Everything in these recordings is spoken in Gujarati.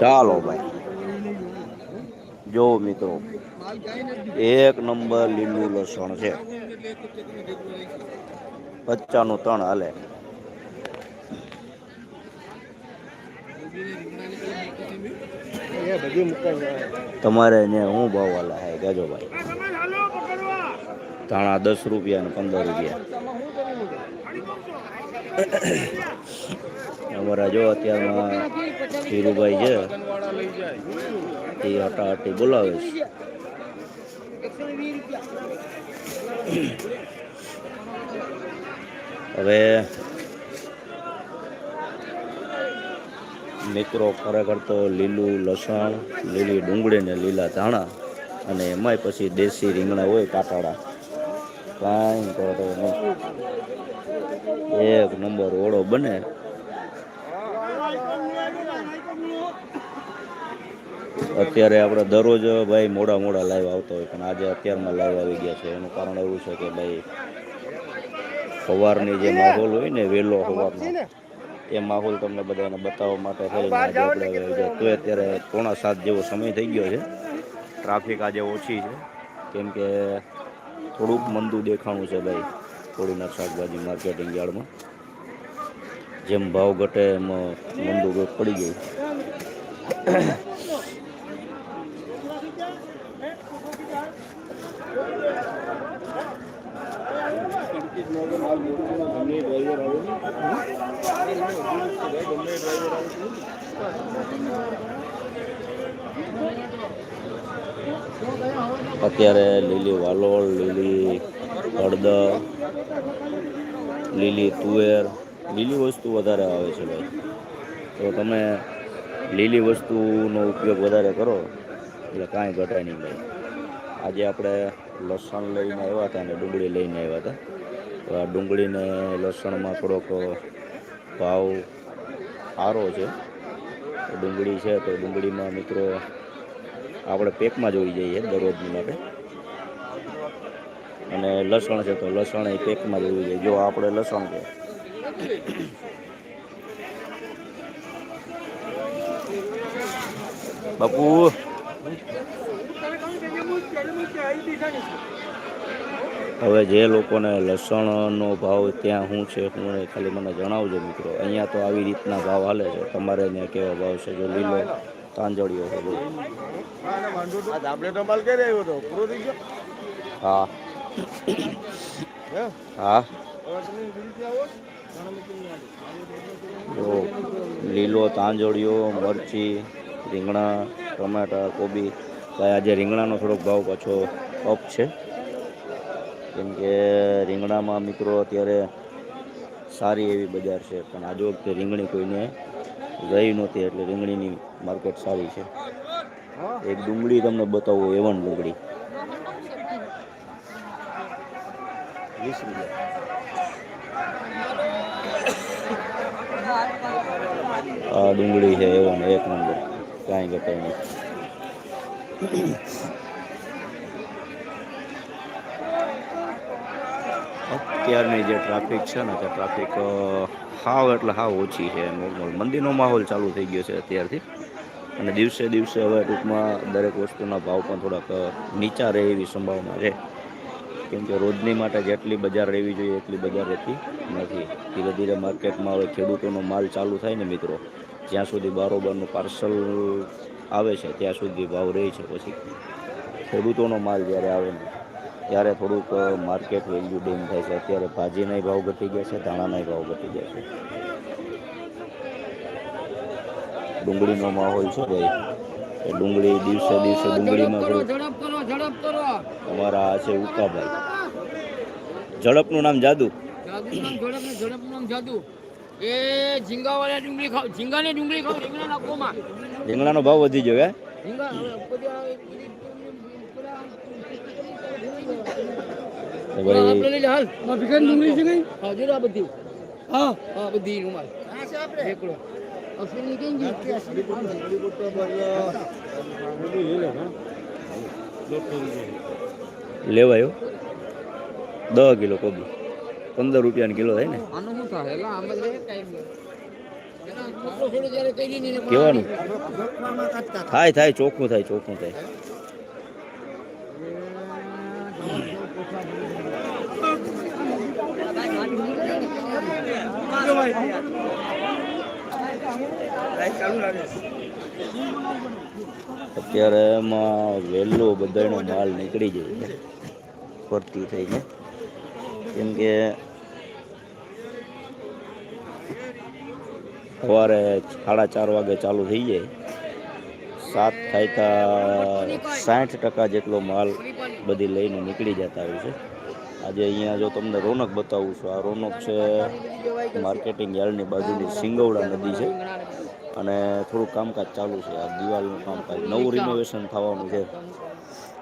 ચાલો ભાઈ. જો મિત્રો, એક નંબર લીલું લસણ છે. પચાનું ત્રણ હાલે. તમારે ને હું ભાવ વાલા હે? ગજો ભાઈ. ધાણા દસ રૂપિયા ને પંદર રૂપિયા. અમારા જો અત્યારમાં ધીરુભાઈ છે, એ હટાહટી બોલાવે છે. હવે મિત્રો ખરેખર તો લીલું લસણ, લીલી ડુંગળી ને લીલા ધાણા અને એમાંય પછી દેશી રીંગણા હોય કાટાડા કાંઈ કરે નહીં એક નંબર ઓળો બને. અત્યારે આપણે દરરોજ ભાઈ મોડા મોડા લાઈવ આવતા હોય, પણ આજે અત્યારમાં લાઈવ આવી ગયા છે. એનું કારણ એવું છે કે ભાઈ સવારની જે માહોલ હોય ને વહેલો સવારનો, એ માહોલ તમને બધાને બતાવવા માટે થઈને આજે આપણે હવે તો અત્યારે પોણા સાત જેવો સમય થઈ ગયો છે. ટ્રાફિક આજે ઓછી છે. કેમ કે થોડુંક મંદું દેખાણું છે ભાઈ થોડીના શાકભાજી માર્કેટિંગ યાર્ડમાં. જેમ ભાવ ઘટે એમ મંદું પડી ગયું. અત્યારે લીલી વાલોળ, લીલી હળદર, લીલી તુવેર, લીલી વસ્તુ વધારે આવે છે ભાઈ. તો તમે લીલી વસ્તુનો ઉપયોગ વધારે કરો, એટલે કાંઈ ઘટાય નહીં ભાઈ. આજે આપણે લસણ લઈને આવ્યા હતા અને ડુંગળી લઈને આવ્યા હતા. તો આ ડુંગળીને લસણમાં થોડોક ભાવ સારો છે. ડુંગળી છે, તો ડુંગળીમાં મિત્રો આપણે પેકમાં જોઈ જઈએ દરરોજની માટે. અને લસણ છે તો લસણ એ પેકમાં જોઈ જઈએ. જો આપણે લસણ છે બાપુ. હવે જે લોકોને લસણનો ભાવ ત્યાં શું છે હું ખાલી મને જણાવજો મિત્રો. અહીંયા તો આવી રીતના ભાવ હાલે છે. તમારે ત્યાં કેવા ભાવ છે? જો લીલો તાંજળીઓ છે આપણે તો માલ ક્યારે આવ્યો હતો પૂરો થઈ ગયો? હા. હા. લીલો તાંજળીઓ મરચી રીંગણા ટમેટા કોબી. ભાઈ આજે રીંગણાનો થોડોક ભાવ પાછો અપ છે. કેમ કે રીંગણામાં મિત્રો અત્યારે સારી એવી બજાર છે પણ આજે વખતે રીંગણી કોઈને રહી નહોતી એટલે રીંગણીની માર્કેટ સારી છે. એક ડુંગળી તમને બતાવું એવન ડુંગળી. આ ડુંગળી છે એવન એક નંબર. કાંઈ કંઈ નહીં. અત્યારની જે ટ્રાફિક છે ને, તે ટ્રાફિક હાવ એટલે હાવ ઓછી છે. નોર્મલ મંદિરનો માહોલ ચાલુ થઈ ગયો છે અત્યારથી. અને દિવસે દિવસે હવે ટૂંકમાં દરેક વસ્તુના ભાવ પણ થોડાક નીચા રહે એવી સંભાવના છે. કેમ કે રોજની માટે જેટલી બજાર રહેવી જોઈએ એટલી બજાર રહેતી નથી. ધીરે ધીરે માર્કેટમાં હવે ખેડૂતોનો માલ ચાલુ થાય ને મિત્રો. જ્યાં સુધી બારોબારનું પાર્સલ આવે છે, ત્યાં સુધી ભાવ રહે છે પછી. ખેડૂતોનો માલ જ્યારે આવે ને, ત્યારે થોડુંક માર્કેટ વેલ્યુ ડીમ થાય છે. અત્યારે ભાજીનાય ભાવ ઘટી ગયા છે, ધાણાનાય ભાવ ઘટી ગયા છે. ડુંગળીનો માહોલ છે ભાઈ. એ ડુંગળી દિવસે દિવસે ડુંગળીમાં થોડુંક ઝડપ કરો ઝડપ કરો. અમારા આ છે ઉકાભાઈ ઝડપનું નામ જાદુ. જાદુ નામ જાદુ. એ ઝીંગાવાળા ડુંગળી ખાવ ઝીંગાની ડુંગળી ખાવ રીંગણા નાખોમાં. રીંગણાનો ભાવ વધી ગયો ભાઈ હાલ. માં ડુંગળી છે કઈ? હા આ બધી. હા. હા બધી રૂમાલ. કેમ લેવાયો દસ કિલો કોબી. પંદર રૂપિયાની કિલો થાય ને. કેવાનું થાય થાય, ચોખ્ખું થાય ચોખ્ખું થાય. છોડો ત્યારે કહી દે ને એને કહેવાનું થાય થાય ચોખ્ખું થાય ચોખ્ખું થાય અત્યારે એમાં વહેલો બધાનો માલ નીકળી જાય છે. ફરતી થઈને. કેમ કે સવારે સાડા ચાર વાગે ચાલુ થઈ જાય. સાત થાય તા સાઠ ટકા જેટલો માલ બધી લઈને નીકળી જતા હોય છે. આજે અહીંયા જો તમને રોનક બતાવું છું, આ રોનક છે માર્કેટિંગ યાર્ડની બાજુની સિંગવડા નદી છે. અને થોડું કામકાજ ચાલુ છે. આ દિવાલનું કામકાજ. નવું રિનોવેશન થવાનું છે.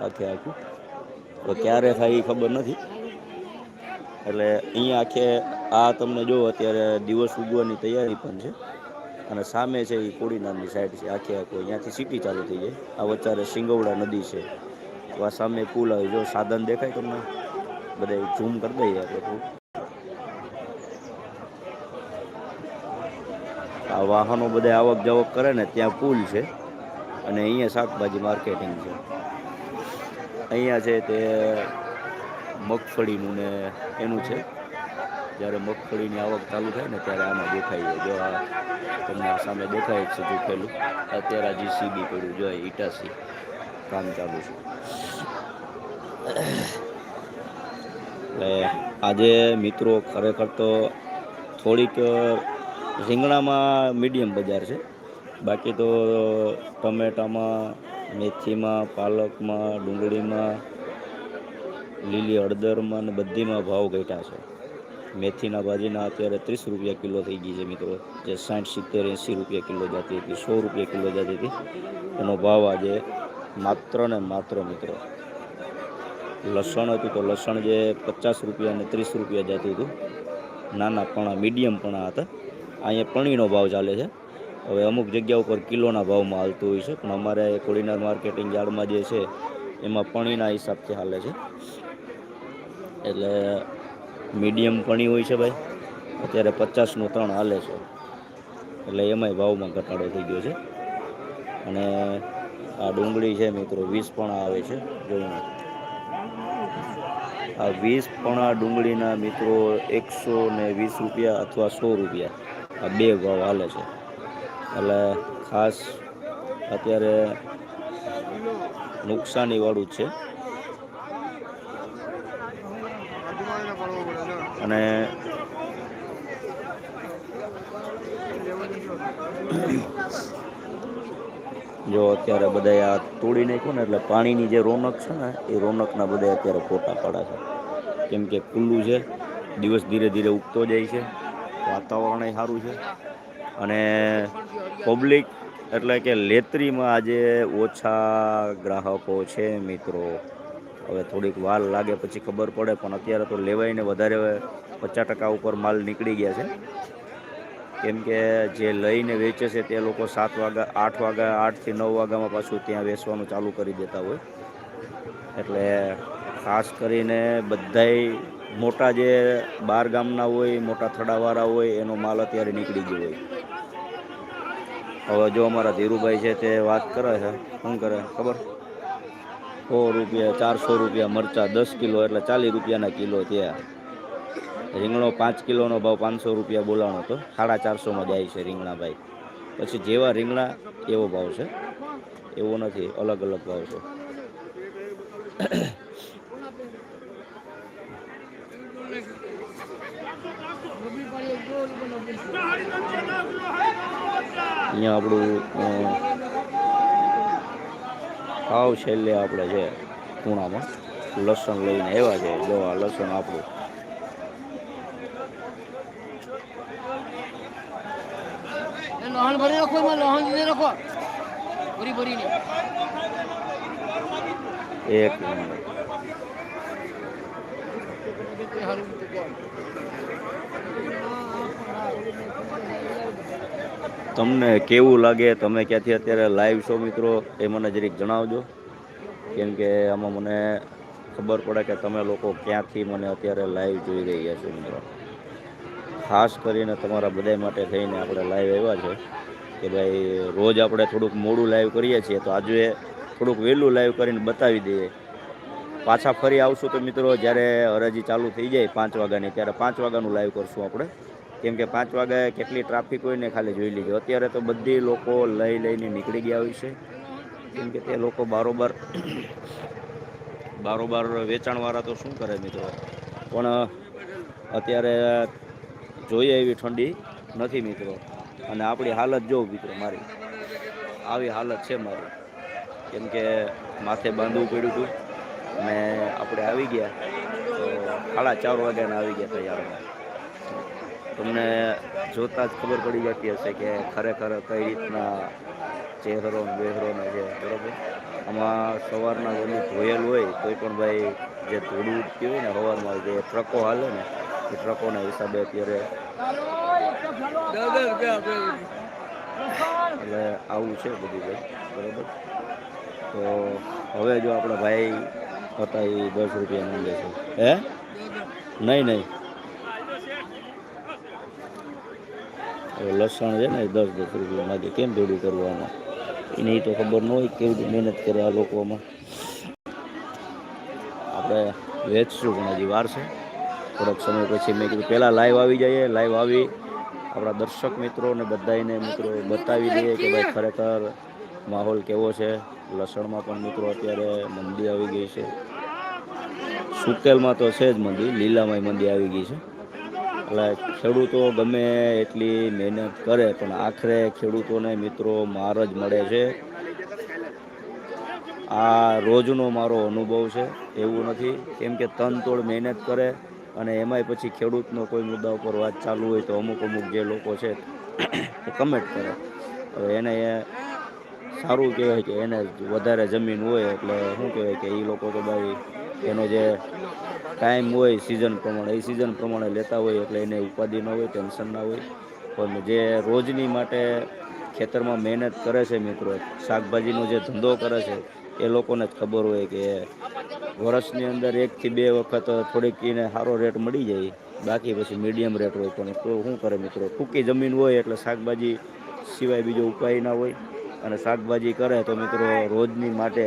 આખે આખું. તો ક્યારે થાય એ ખબર નથી. એટલે અહીંયા આખે આ તમને જો અત્યારે દિવસ ઉગવાની તૈયારી પણ છે. અને સામે છે એ કોડીનારની સાઈડ છે. આખે આખું અહીંયાથી સિટી ચાલુ થઈ જાય. આ વચ્ચારે સિંગવડા નદી છે. તો આ સામે પુલ આવી. જો સાધન દેખાય તમને? બધા ઝૂમ કરી દઈએ આપણે. આ વાહનો બધા આવક જાવક કરે ને ત્યાં પુલ છે અને અહીંયા શાકભાજી માર્કેટિંગ છે. અહીંયા છે તે મગફળીનું ને એનું છે. જ્યારે મગફળીની આવક ચાલુ થાય ને ત્યારે આમાં દેખાય જો આ તમને સામે દેખાય છે ચૂકેલું અત્યારે આ જીસીબી પડ્યું. જો આ ઇટાસી કામ ચાલુ છે. એટલે આજે મિત્રો ખરેખર તો થોડીક રીંગણામાં મીડિયમ બજાર છે. બાકી તો ટમેટામાં, મેથીમાં, પાલકમાં, ડુંગળીમાં, લીલી હળદરમાં ને બધીમાં ભાવ ઘટ્યા છે. મેથીના ભાજીના અત્યારે ત્રીસ રૂપિયા કિલો થઈ ગઈ છે મિત્રો. જે સાઠ, સિત્તેર, એંસી રૂપિયા કિલો જતી હતી, સો રૂપિયા કિલો જતી હતી. એનો ભાવ આજે માત્ર ને માત્ર મિત્રો. લસણ હતું તો લસણ જે પચાસ રૂપિયા અને ત્રીસ રૂપિયા જતું હતું. નાના પણા, મીડિયમ પણા હતા. અહીંયા પણીનો ભાવ ચાલે છે. હવે અમુક જગ્યા ઉપર કિલોના ભાવમાં હાલતું હોય છે, પણ અમારે કોડીનાર માર્કેટિંગ યાર્ડમાં જે છે, એમાં પણીના હિસાબથી હાલે છે. એટલે મીડિયમ પણી હોય છે ભાઈ, અત્યારે પચાસનું ત્રણ હાલે છે. એટલે એમાંય ભાવમાં ઘટાડો થઈ ગયો છે. અને આ ડુંગળી છે મિત્રો, વીસ પણ આવે છે જોઈને આ વીસ પણ આ ડુંગળીના મિત્રો એકસો ને વીસ રૂપિયા અથવા સો રૂપિયા. આ બે ભાવ હાલે છે. એટલે ખાસ અત્યારે નુકસાનીવાળું છે. અને જો અત્યારે બધા આ તોડી નાખ્યું ને એટલે પાણીની જે રોનક છે ને, એ રોનકના બધા અત્યારે ફોટા પાડા છે. કેમ કે ખુલ્લું છે, દિવસ ધીરે ધીરે ઉગતો જાય છે. વાતાવરણ સારું છે. અને પબ્લિક એટલે કે લેતરીમાં આજે ઓછા ગ્રાહકો છે મિત્રો. હવે થોડીક વાર લાગે પછી ખબર પડે, પણ અત્યારે તો લેવાઈને વધારે પચાસ ટકા ઉપર માલ નીકળી ગયા છે. કેમ કે જે લઈને વેચે છે તે લોકો સાત વાગ્યા આઠ વાગ્યા આઠથી નવ વાગ્યામાં પાછું ત્યાં વેચવાનું ચાલુ કરી દેતા હોય. એટલે ખાસ કરીને બધાય મોટા જે બાર ગામના હોય, મોટા થડાવાળા હોય, એનો માલ અત્યારે નીકળી ગયો હોય. હવે જો અમારા ધીરુભાઈ છે તે વાત કરે છે. શું કરે? ખબર? સો રૂપિયા, ચારસો રૂપિયા મરચાં, દસ કિલો એટલે ચાલીસ રૂપિયાના કિલો ત્યાં રીંગણો પાંચ કિલોનો ભાવ પાંચસો રૂપિયા બોલાણો હતો. સાડા ચારસોમાં જાય છે રીંગણા ભાઈ. પછી જેવા રીંગણા, એવો ભાવ છે. એવો નથી, અલગ અલગ ભાવ છે. અહીંયા આપણું આવ છેલ્લે આપણે છે ખૂણામાં લસણ લઈને આવ્યા છે. દવા લસણ આપણું એ લોહણ ભરી રાખો એમાં લોહણ જોઈ રાખો. ભરી ભરીને. એક મિનિટ. તમને કેવું લાગે? તમે ક્યાંથી અત્યારે લાઈવ છો મિત્રો? એ મને જરીક જણાવજો. કેમ કે આમાં મને ખબર પડે કે તમે લોકો ક્યાંથી મને અત્યારે લાઈવ જોઈ રહ્યા છો મિત્રો. ખાસ કરીને તમારા બધા માટે થઈને આપણે લાઈવ આવ્યા છે કે ભાઈ રોજ આપણે થોડુંક મોડું લાઈવ કરીએ છીએ તો આજે થોડુંક વહેલું લાઈવ કરીને બતાવી દઈએ. પાછા ફરી આવશું તો મિત્રો, જ્યારે હરાજી ચાલુ થઈ જાય પાંચ વાગ્યાની, ત્યારે પાંચ વાગ્યાનું લાઈવ કરશું આપણે. કેમ કે પાંચ વાગે કેટલી ટ્રાફિક હોય ને ખાલી જોઈ લીધો અત્યારે તો બધી લોકો લઈ લઈને નીકળી ગયા હોય છે. કેમ કે તે લોકો બારોબાર બારોબાર વેચાણવાળા તો શું કરે મિત્રો? પણ અત્યારે જોઈએ એવી ઠંડી નથી મિત્રો. અને આપણી હાલત જોઉં મિત્રો મારી. આવી હાલત છે મારી. કેમ કે માથે બાંધવું પડ્યું હતું. અને આપણે આવી ગયા. તો સાડા ચાર વાગ્યાના આવી ગયા તૈયારમાં તમને જોતાં જ ખબર પડી જતી હશે કે ખરેખર કઈ રીતના ચહેરો ને બેહરો ને છે બરોબર? આમાં સવારના જેને ધોયેલ હોય કોઈ પણ ભાઈ જે ધૂળ ઉડતી હોય ને સવારમાં જે ટ્રકો હાલે ને, એ ટ્રકોના હિસાબે અત્યારે એટલે આવું છે બધું ભાઈ, બરોબર? તો હવે જો આપણા ભાઈ એ દસ રૂપિયા માંગે છે. હે? નહીં નહીં. લસણ છે ને દસ દસ રૂપિયા માગે કેમ ભેડું કરવામાં એને એ તો ખબર ન હોય કેવી રીતે મહેનત કરે આ લોકોમાં આપણે વેચશું પણ હજી વાર છે. થોડોક સમય પછી મેં કીધું પહેલાં લાઈવ આવી જઈએ લાઈવ આવી. આપણા દર્શક મિત્રોને બધાને મિત્રો બતાવી દઈએ કે ભાઈ ખરેખર માહોલ કેવો છે. લસણમાં પણ મિત્રો અત્યારે મંદી આવી ગઈ છે. સુકેલમાં તો છે જ મંદી, લીલામાંય મંદી આવી ગઈ છે. એટલે ખેડૂતો ગમે એટલી મહેનત કરે, પણ આખરે ખેડૂતોને મિત્રો માર જ મળે છે. આ રોજનો મારો અનુભવ છે, એવું નથી. કેમ કે તનતોડ મહેનત કરે અને એમાંય પછી ખેડૂતનો કોઈ મુદ્દા ઉપર વાત ચાલુ હોય તો અમુક અમુક જે લોકો છે, એ કમેન્ટ કરે. હવે એને સારું કહેવાય કે એને વધારે જમીન હોય એટલે શું કહેવાય કે એ લોકો તો ભાઈ એનો જે ટાઈમ હોય સિઝન પ્રમાણે એ સિઝન પ્રમાણે લેતા હોય એટલે એને ઉપાધિ ન હોય ટેન્શન ના હોય. પણ જે રોજની માટે ખેતરમાં મહેનત કરે છે મિત્રો, શાકભાજીનો જે ધંધો કરે છે, એ લોકોને જ ખબર હોય કે વર્ષની અંદર એકથી બે વખત થોડીક એને સારો રેટ મળી જાય. બાકી પછી મીડિયમ રેટ હોય પણ તો શું કરે મિત્રો, ટૂંકી જમીન હોય એટલે શાકભાજી સિવાય બીજો ઉપાય ના હોય. અને શાકભાજી કરે તો મિત્રો રોજની માટે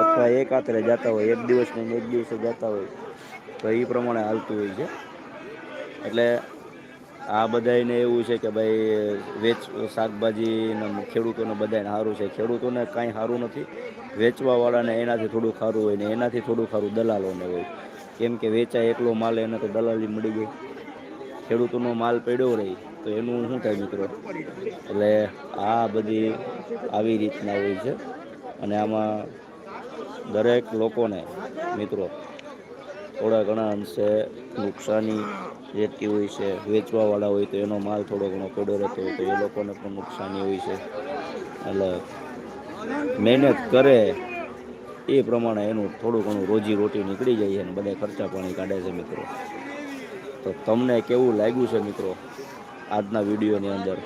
અથવા એક આતરે જતા હોય, એક દિવસને એક દિવસે જતા હોય, તો એ પ્રમાણે હાલતું હોય છે. એટલે આ બધાને એવું છે કે ભાઈ વેચ શાકભાજીના ખેડૂતોને બધાને સારું છે. ખેડૂતોને કાંઈ સારું નથી. વેચવાવાળાને એનાથી થોડું સારું હોય ને એનાથી થોડું સારું દલાલોને હોય. કેમ કે વેચાય એકલો માલ એને તો દલાલી મળી ગઈ ખેડૂતોનો માલ પડ્યો રહે, તો એનું શું થાય મિત્રો? એટલે આ બધી આવી રીતના હોય છે. અને આમાં દરેક લોકોને મિત્રો થોડા ઘણા અંશે નુકસાની રહેતી હોય છે, વેચવાવાળા હોય તો એનો માલ થોડો ઘણો પડ્યો રહેતો હોય તો એ લોકોને પણ નુકસાની હોય છે. એટલે મહેનત કરે એ પ્રમાણે એનું થોડું ઘણું રોજી રોટી નીકળી જાય છે અને બધા ખર્ચા પાણી કાઢે છે મિત્રો. તો તમને કેવું લાગ્યું છે મિત્રો આજના વિડીયોની અંદર?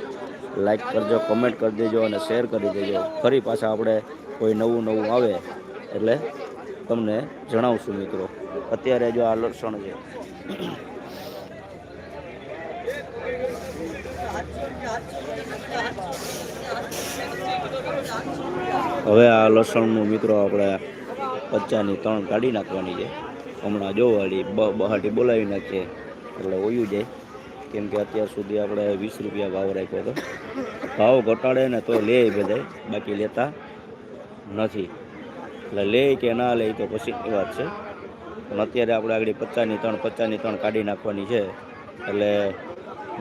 લાઈક કરજો કમેન્ટ કરી દેજો અને શેર કરી દેજો. ફરી પાછા આપણે કોઈ નવું નવું આવે એટલે તમને જણાવશું મિત્રો. અત્યારે જો આ લસણ છે. હવે આ લસણનું મિત્રો આપણે પચ્ચાની ત્રણ કાઢી નાખવાની છે. હમણાં જોવાળી બહાટી બોલાવી નાખીએ. એટલે ઓયું જાય. કેમ કે અત્યાર સુધી આપણે વીસ રૂપિયા ભાવ રાખ્યો હતો. ભાવ ઘટાડે ને તો લે બધા બાકી લેતા નથી. એટલે લે કે ના લે તો પછી એ વાત છે. પણ અત્યારે આપણે આગળ પચાસની ત્રણ પચાસની ત્રણ કાઢી નાખવાની છે. એટલે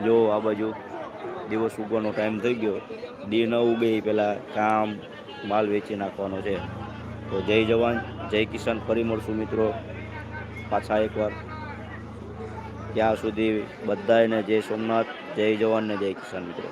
જો આ બાજુ દિવસ ઉગવાનો ટાઈમ થઈ ગયો, દી ન ઉગે પહેલાં કામ, માલ વેચી નાખવાનો છે. તો જય જવાન, જય કિસાન, ફરી મળશું મિત્રો. પાછા એકવાર. ત્યાં સુધી બધાને જય સોમનાથ જય જવાન ને જય કિસાન મિત્રો.